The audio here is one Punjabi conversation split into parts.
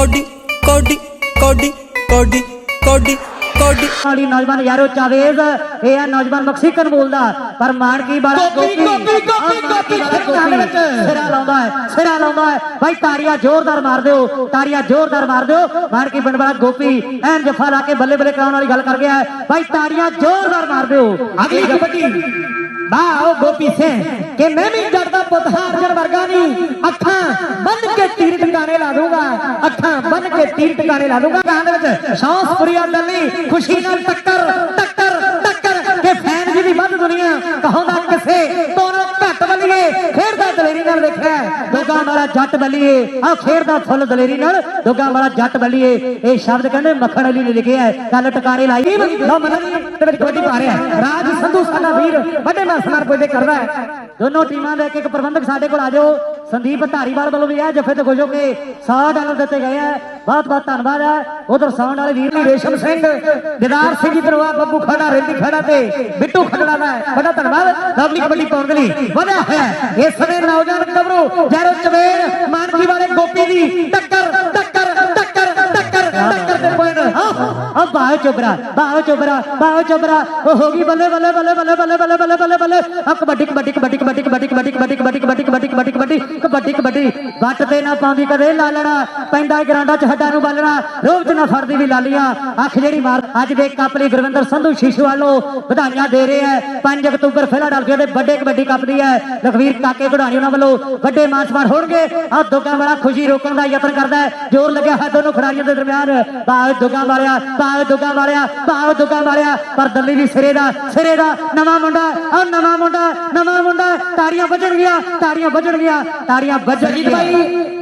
ਕੋਡੀ ਕੋਡੀ ਕੋਡੀ ਕੋਡੀ ਕੋਡੀ ਕੋਡੀ। ਵਾਲੀ ਨੌਜਵਾਨ ਯਾਰੋ ਚਾਵੇਜ਼ ਇਹ ਆ ਨੌਜਵਾਨ ਮੈਕਸੀਕਨ ਬੋਲਦਾ ਪਰ ਮਾਨਕੀ ਵਾਲਾ ਗੋਪੀ, ਗੋਪੀ, ਗੋਪੀ, ਗੋਪੀ, ਸਿਰਾਂ ਲਾਉਂਦਾ ਹੈ ਸਿਰਾ ਲਾਉਂਦਾ ਹੈ। ਭਾਈ ਤਾੜੀਆਂ ਜ਼ੋਰਦਾਰ ਮਾਰ ਦਿਓ ਤਾੜੀਆਂ ਜ਼ੋਰਦਾਰ ਮਾਰ ਦਿਓ। ਮਾਨਕੀ ਪਿੰਡ ਵਾਲਾ ਗੋਪੀ। ਐਨ ਜਫਾ ਲਾ ਕੇ ਬੱਲੇ ਬੱਲੇ ਕਰਾਉਣ ਵਾਲੀ ਗੱਲ ਕਰ ਗਿਆ ਹੈ। ਭਾਈ ਤਾੜੀਆਂ ਜ਼ੋਰਦਾਰ ਮਾਰ ਦਿਓ। ਅਗਲੀ ਕਬੱਡੀ ਵਾਹ ਉਹ ਗੋਪੀ ਸਿੰਘ ਕਿ ਮੈਂ ਵੀ ਪੁੱਤ ਹਾਂ ਵਰਗਾ ਨਹੀਂ। ਅੱਖਾਂ ਬੰਨ ਕੇ ਤੀਰ ਟਿਕਾਣੇ ਲਾ ਦੂੰਗਾ ਅੱਖਾਂ ਬੰਨ ਕੇ ਤੀਰ ਟਿਕਾਣੇ ਲਾ ਦੂੰਗਾ ਕਾਂ ਦੇ ਵਿੱਚ। ਸ਼ੌਂਸਪੁਰੀਆ ਡੱਲੀ ਖੁਸ਼ੀ ਨਾਲ ਟੱਕਰ ਟੱਕਰ ਟੱਕਰ। ਕਿ ਫੈਨ ਜੀ ਦੀ ਵੱਧ ਦੁਨੀਆ ਕਹੋਂਦਾ ਕਿਸੇ ਤੋਂ ਨਾ ਘੱਟ ਬੱਲੀਏ ਖੇਡਦਾ ਦਲੇਰੀ ਨਾਲ ਵੇਖਿਆ ਦੁੱਗਾ ਵਾਲਾ ਜੱਟ ਬੱਲੀਏ। ਆ ਖੇਡਦਾ ਫੁੱਲ ਦਲੇਰੀ ਨਾਲ। ਦੁੱਗਾ ਵਾਲਾ ਜੱਟ ਬੱਲੀਏ। ਇਹ ਸ਼ਬਦ ਕਹਿੰਦੇ ਮੱਖਣ ਅਲੀ ਨੇ ਲਿਖਿਆ ਹੈ। ਗੱਲ ਟਿਕਾਣੇ ਲਾਈ। ਲੋ ਮਨਨ ਦੇ ਵਿੱਚ ਕਬੱਡੀ ਪਾ ਰਿਹਾ। ਰਾਜ ਸੰਧੂ ਸਾਡਾ ਵੀਰ ਵੱਡੇ ਮਾਸਮਾਰ ਕੋਈ ਕਰਦਾ ਦੋਨੋਂ ਟੀਮਾਂ ਦੇ ਇੱਕ ਇੱਕ ਪ੍ਰਬੰਧਕ ਸਾਡੇ ਕੋਲ ਆ ਜਾਓ। ਸੰਦੀਪ ਧਾਰੀਵਾਲ ਵੱਲੋਂ ਵੀ ਇਹ ਜੱਫੇ ਤੇ ਖੁਸ਼ ਹੋ ਕੇ 100 ਡਾਲਰ ਦਿੱਤੇ ਗਏ ਆ। ਬਹੁਤ ਬਹੁਤ ਧੰਨਵਾਦ ਹੈ ਉਧਰ ਸਾਉਣ ਵਾਲੇ ਵੀਰ ਵੀ ਰੇਸ਼ਮ ਸਿੰਘ, ਦਿਦਾਰ ਸਿੰਘ ਜੀ ਦਰਵਾ ਬੱਬੂ ਖੜਾ ਰੇਂਦੀ ਖੜਾ ਤੇ ਬਿੱਟੂ ਖੜਾ ਦਾ ਬੜਾ ਧੰਨਵਾਦ। ਲਵਲੀ ਕਬੱਡੀ ਪਾਉਣ ਦੇ ਲਈ ਵਧਿਆ ਹੋਇਆ ਹੈ। ਇਸ ਸਮੇਂ ਨੌਜਵਾਨ ਗੱਭਰੂ ਜੈਰੋ ਚਵੇਰ, ਮਾਨਕੀ ਵਾਲੇ ਗੋਪੀ ਦੀ ਟੱਕਰ ਟੱਕਰ ਟੱਕਰ ਟੱਕਰ ਤੇ ਪੁਆਇੰਟ ਆ ਬਾਹੋ ਚੋਬਰਾ ਬਾਹੋ ਚੋਬਰਾ ਬਾਹੋ ਚੋਬਰਾ ਉਹ ਹੋ ਗਈ ਬੱਲੇ ਬੱਲੇ ਬੱਲੇ ਬੱਲੇ ਬੱਲੇ ਬੱਲੇ ਬੱਲੇ ਬੱਲੇ ਬੱਲੇ ਆ ਕਬੱਡੀ ਕਬੱਡੀ ਕਬੱਡੀ ਕਬੱਡੀ ਕਬੱਡੀ ਕਬੱਡੀ ਕਬੱਡੀ ਕਬੱਡੀ ਕਬੱਡੀ ਕਬੱਡੀ ਕਬੱਡੀ ਕਬੱਡੀ ਕਬੱਡੀ ਕਬੱਡੀ ਵੱਟ ਤੇ ਨਾ ਪਾਉਂਦੀ ਕਦੇ ਲਾਲਣਾ ਪੈਂਦਾ ਗਰਾਂਡਾ ਚ ਹੱਡਾਂ ਨੂੰ ਬਾਲਣਾ ਰੋਬ ਚ ਨਾ ਫੜਦੀ ਵੀ ਲਾਲੀਆਂ ਅੱਖ ਜਿਹੜੀ ਮਾਰ ਅੱਜ ਦੇ ਕੱਪ ਲਈ ਗੁਰਵਿੰਦਰ ਸੰਧੂ ਸ਼ੀਸ਼ੂ ਵਾਲੋ ਵਧਾਈਆਂ ਦੇ ਰਿਹਾ ਹੈ 5 ਅਕਤੂਬਰ ਫਿਲਾਡਲਫੀਆ ਦੇ ਵੱਡੇ ਕਬੱਡੀ ਕੱਪ ਦੀ ਹੈ ਲਖਵੀਰ ਕਾਕੇ ਘੜਾਣੀ ਉਹਨਾਂ ਵੱਲੋਂ ਵੱਡੇ ਮਾਨਸਮਾਨ ਹੋਣਗੇ ਆ ਦੁੱਗਾ ਵਾਲਾ ਖੁਸ਼ੀ ਰੋਕਣ ਦਾ ਯਤਨ ਕਰਦਾ ਹੈ ਜ਼ੋਰ ਲੱਗਿਆ ਹੈ ਦੋਨੋਂ ਖਿਡਾਰੀਆਂ ਦੇ ਦਰਮਿਆਨ ਬਾਗ ਦੁੱਗਾ ਵਾਲਿਆ ਬਾਗ ਦੁੱਗਾ ਮਾਰਿਆ ਭਾਵ ਦੁੱਗਾ ਮਾਰਿਆ ਪਰ ਦੱਲੀ ਵੀ ਸਿਰੇ ਦਾ ਸਿਰੇ ਦਾ ਨਵਾਂ ਮੁੰਡਾ ਆ ਨਵਾਂ ਮੁੰਡਾ ਨਵਾਂ ਮੁੰਡਾ ਤਾਰੀਆਂ ਵੱਜਣ ਗਿਆ ਤਾਰੀਆਂ ਵੱਜਣ ਗਿਆ ਤਾਰੀਆਂ ਵੱਜਣ ਜੀ ਭਾਈ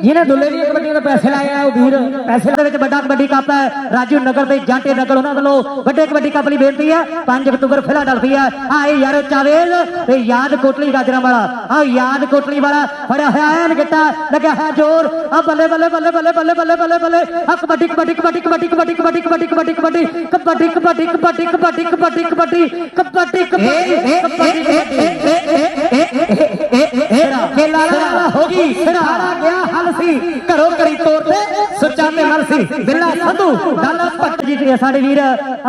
ਜਿਹਨੇ ਦੁੱਲੇ ਦੀ ਕਬੱਡੀ ਕਬੱਡੀਆਂ ਦੇ ਪੈਸੇ ਲਾਏ ਆ ਉਹ ਵੀਰ ਪੈਸੇ ਦੇ ਵਿੱਚ ਵੱਡਾ ਕਬੱਡੀ ਕੱਪ ਹੈ ਰਾਜੂ ਨਗਰ ਦੇ ਜਾਂਟੇ ਨਗਰ ਉਹਨਾਂ ਵੱਲੋਂ ਵੱਡੇ ਕਬੱਡੀ ਕੱਪ ਲਈ ਬੇਨਤੀ ਹੈ 5 ਅਕਤੂਬਰ ਫਿਲਾਡਲਫੀਆ ਆਏ ਯਾਰ ਚਾਵੇਜ਼ ਤੇ ਯਾਦ ਕੋਟਲੀ ਗਾਜਰਾ ਵਾਲਾ ਆ ਯਾਦ ਕੋਟਲੀ ਵਾਲਾ ਫੜਿਆ ਹੋਇਆ ਹੈ ਨਗਟਾ ਲੱਗਿਆ ਹੈ ਜ਼ੋਰ ਆ ਬੱਲੇ ਬੱਲੇ ਬੱਲੇ ਬੱਲੇ ਬੱਲੇ ਬੱਲੇ ਬੱਲੇ ਬੱਲੇ ਆ ਕਬੱਡੀ ਕਬੱਡੀ ਕਬੱਡੀ ਕਬੱਡੀ ਕਬੱਡੀ ਕਬੱਡੀ ਕਬੱਡੀ ਕਬੱਡੀ ਕਬੱਡੀ ਕਬੱਡੀ ਕਬੱਡੀ ਕਬੱਡੀ ਕਬੱਡੀ ਕਬੱਡੀ ਕਬੱਡੀ ਕਬੱਡੀ ਖੇਲਾ ਲਾ ਹੋ ਗਈ। ਸਿਰਾੜਾ ਗਿਆ ਹਲ ਸੀ। ਘਰੋਂ ਕਰੀ ਤੋਰ ਤੇ ਸੁੱਚਾ ਤੇ ਮਲ ਸੀ। ਬਿੱਲਾ ਸੰਧੂ ਡਾਲਾ ਭੱਟ ਜੀ ਤੇ ਸਾਡੇ ਵੀਰ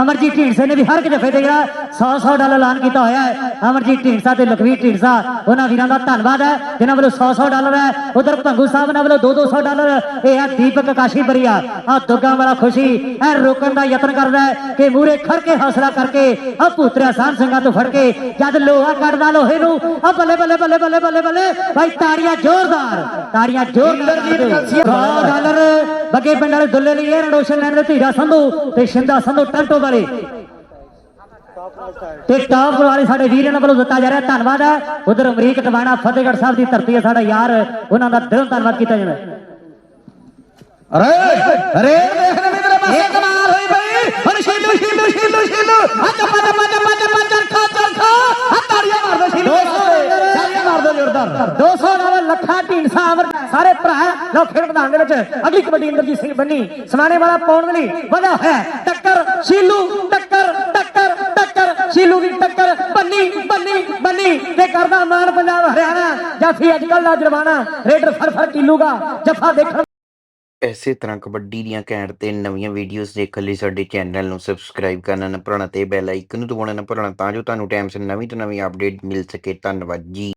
ਅਮਰਜੀਤ ਢੀਂਡਸੇ ਨੇ ਵੀ ਹਰ ਇੱਕ ਜਫੇ ਤੇ ਜਿਹੜਾ 100 100 ਡਾਲਰ ਐਲਾਨ ਕੀਤਾ ਹੋਇਆ ਹੈ। ਅਮਰਜੀਤ ਢੀਂਡਸਾ ਤੇ ਲਖਵੀਰ ਢੀਂਡਸਾ, ਉਹਨਾਂ ਵੀਰਾਂ ਦਾ ਧੰਨਵਾਦ ਹੈ। ਜਿਨ੍ਹਾਂ ਵੱਲੋਂ 100 100 ਡਾਲਰ ਹੈ। ਉਧਰ ਭੰਗੂ ਸਾਹਿਬ ਨਾਲ ਵੱਲੋਂ 2 200 ਡਾਲਰ। ਇਹ ਹੈ ਦੀਪਕ ਕਾਸ਼ੀ ਬਰੀਆ। ਆ ਦੁੱਗਾ ਵਾਲਾ ਖੁਸ਼ੀ। ਇਹ ਰੋਕਣ ਦਾ ਯਤਨ ਕਰਦਾ ਹੈ ਕਿ ਮੂਰੇ ਖੜ ਕੇ ਹੌਸਲਾ ਕਰਕੇ ਆ ਭੂਤਰਿਆ ਸਾਹ ਸਿੰਘਾਂ ਤੋਂ ਫੜ ਕੇ ਜਦ ਲੋਹਾ ਕੱਢਦਾ ਲੋਹੇ ਨੂੰ, ਆ ਬੱਲੇ ਬੱਲੇ ਬੱਲੇ ਬੱਲੇ ਬੱਲੇ ਬੱਲੇ। ਭਾਈ ਤਾੜੀਆਂ ਜ਼ੋਰਦਾਰ। ਤਾੜੀਆਂ ਜ਼ੋਰਦਾਰ 100 ਡਾਲਰ ਬੱਗੇ ਪਿੰਡ ਵਾਲੇ ਦੁੱਲੇ ਲਈ ਇਹ ਰੋਸ਼ਨ ਲੈਣ ਦੇ ਧੀਰਾ ਸੰਧੂ ਤੇ ਸ਼ਿੰਦਾ ਸੰਧੂ ਟੰਟੋ ਵਾਲੇ। ਤੇ ਟਾਪ ਵਾਲੇ ਸਾਡੇ ਵੀਰ ਇਹਨਾਂ ਵੱਲੋਂ ਦਿੱਤਾ ਜਾ ਰਿਹਾ ਧੰਨਵਾਦ ਹੈ। ਉਧਰ ਅਮਰੀਕ ਟਵਾਣਾ ਫਤਿਹਗੜ੍ਹ ਸਾਹਿਬ ਦੀ ਧਰਤੀ ਹੈ ਸਾਡਾ ਯਾਰ। ਉਹਨਾਂ ਦਾ ਦਿਲੋਂ ਧੰਨਵਾਦ ਕੀਤਾ ਜਾਣਾ ਅਰੇ ਅਰੇ ਦੇਖਣੇ ਵੀ ਤੇਰੇ ਪਾਸੇ ਕਮਾਲ ਹੋਈ ਬਈ ਹੁਣ ਸ਼ੀਲੂ ਸ਼ੀਲੂ ਸ਼ੀਲੂ ਸ਼ੀਲੂ ਆ ਚੱਪਾ ਚੱਪਾ ਚੱਪਾ ਚੱਪਾ ਚਰਖਾ ਚਰਖਾ ਆ ਤਾੜੀਆਂ ਮਾਰ ਦੋ ਸ਼ੀਲੂ ਤਾੜੀਆਂ ਮਾਰ ਦੋ ਜ਼ੋਰਦਾਰ 200 ਨਾਲ ਲੱਖਾ ਢੀਂਡਸਾ ਅਮਰ ਸਾਰੇ ਭਰਾ ਲੋ ਖੇਡ ਮੈਦਾਨ ਦੇ ਵਿੱਚ ਅਗਲੀ ਕਬੱਡੀ ਇੰਦਰਜੀਤ ਸਿੰਘ ਬੰਨੀ। ਸਮਾਣੇ ਵਾਲਾ ਪਾਉਣ ਦੇ ਲਈ ਵਧਾ ਹੈ। ਟੱਕਰ, ਸ਼ੀਲੂ, ਟੱਕਰ ਟੱਕਰ ਟੱਕਰ, ਸ਼ੀਲੂ ਦੀ ਟੱਕਰ। ਬੰਨੀ ਬੰਨੀ ਬੰਨੀ। ਤੇ ਕਰਦਾ ਮਾਨ ਪੰਜਾਬ ਹਰਿਆਣਾ। ਜਾਫੀ ਅੱਜ ਦਾ ਜਰਮਾਨਾ। ਰੇਡਰ ਫੜ ਫੜ ਕੀਲੂਗਾ ਜਫਾ ਦੇਖਣ। ਇਸੇ ਤਰ੍ਹਾਂ ਕਬੱਡੀ ਦੀਆਂ ਘੈਂਟ ਤੇ ਨਵੀਆਂ ਵੀਡੀਓਜ਼ ਦੇਖਣ ਲਈ ਸਾਡੇ ਚੈਨਲ ਨੂੰ ਸਬਸਕ੍ਰਾਈਬ ਕਰਨਾ ਨਾ ਭੁੱਲਣਾ ਤੇ ਬੈਲ ਆਈਕਨ ਨੂੰ ਦਬਾਉਣਾ ਨਾ ਭੁੱਲਣਾ ਤਾਂ ਜੋ ਤੁਹਾਨੂੰ ਟਾਈਮ ਸਿਰ ਨਵੀਂ ਤੋਂ ਨਵੀਂ ਅਪਡੇਟ ਮਿਲ ਸਕੇ। ਧੰਨਵਾਦ ਜੀ।